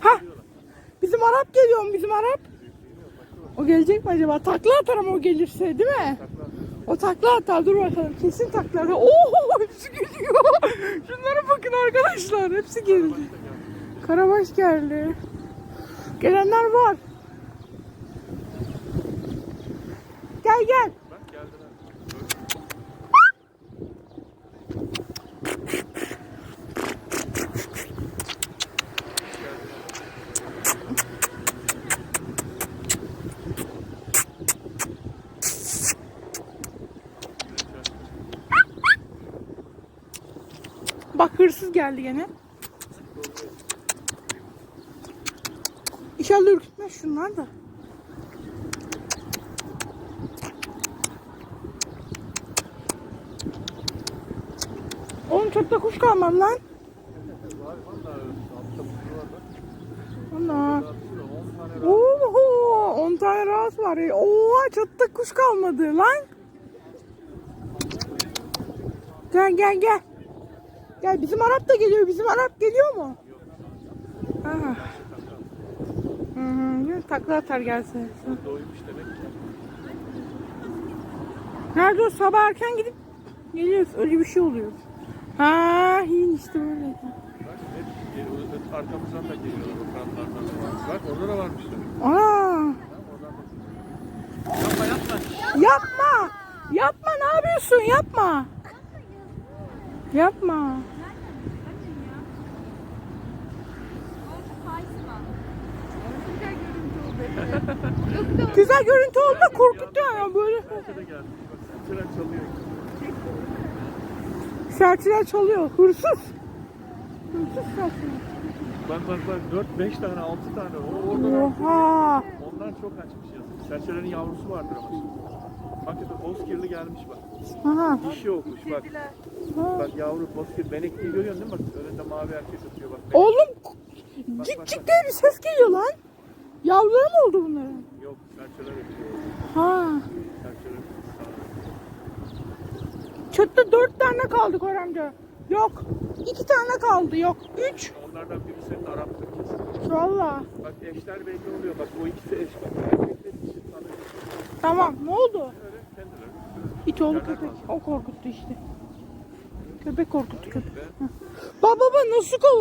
Ha. Bizim Arap geliyor mu bizim Arap? O gelecek mi acaba? Takla atar ama o gelirse değil mi? O takla atar dur bakalım kesin takla atar. Oo hepsi geliyor. Şunlara bakın arkadaşlar hepsi geldi. Karabaş geldi. Gelenler var. Gel gel. Bak hırsız geldi gene. İnşallah ürkütmez şunlar da. Oğlum çöpte kuş kalmadı lan. Ana. Atıyor, 10 tane rahat. Oho, 10 tane rahat var. ya. Oha çatıda kuş kalmadı lan. Gel gel gel. Gel bizim Arap da geliyor. Bizim Arap geliyor mu? Aha. Hı hı. Takla atar gelse. Doymuş demek ki. Nerede o sabah erken gidip geliyoruz. Öyle bir şey oluyor. Ha, iyi işte böyle. Arkamızdan da geliyorlar. O kanatlardan da var. Bak orada da varmış demek. Aa, Ha. Yapma yapma. yapma. Yapma ne yapıyorsun? Yapma. Yapma. Güzel görüntü oldu da korkuttu ya böyle. Serçeler çalıyor. Hırsız. Hırsız. Bak bak bak 4 5 tane 6 tane. O orada da. Oha. Onlar çok açmış yazık. Serçelerin yavrusu vardır ama şimdi. Hakikaten bozkirli gelmiş bak. Aha. Dişi okmuş bak. Bak yavru bozkir benekliyi görüyorsun değil mi? Bak önünde mavi erkek atıyor bak. Oğlum bak, cik bak. cik diye bir ses geliyor lan. Yavruları mı oldu bunların? Yok serçeler ötüyor. Ha. Serçeler Çöpte dört tane kaldı Kor amca. Yok. iki tane kaldı. Yok. Üç. Onlardan biri senin Arap'tır kesin. Valla. Bak eşler belli oluyor. Bak o ikisi eş. Bak erkekler dişi tanıyor. Tamam. Ne oldu? Öyle kendileri. İt oğlu köpek. O korkuttu işte. Köpek korkuttu köpek. Baba baba nasıl kov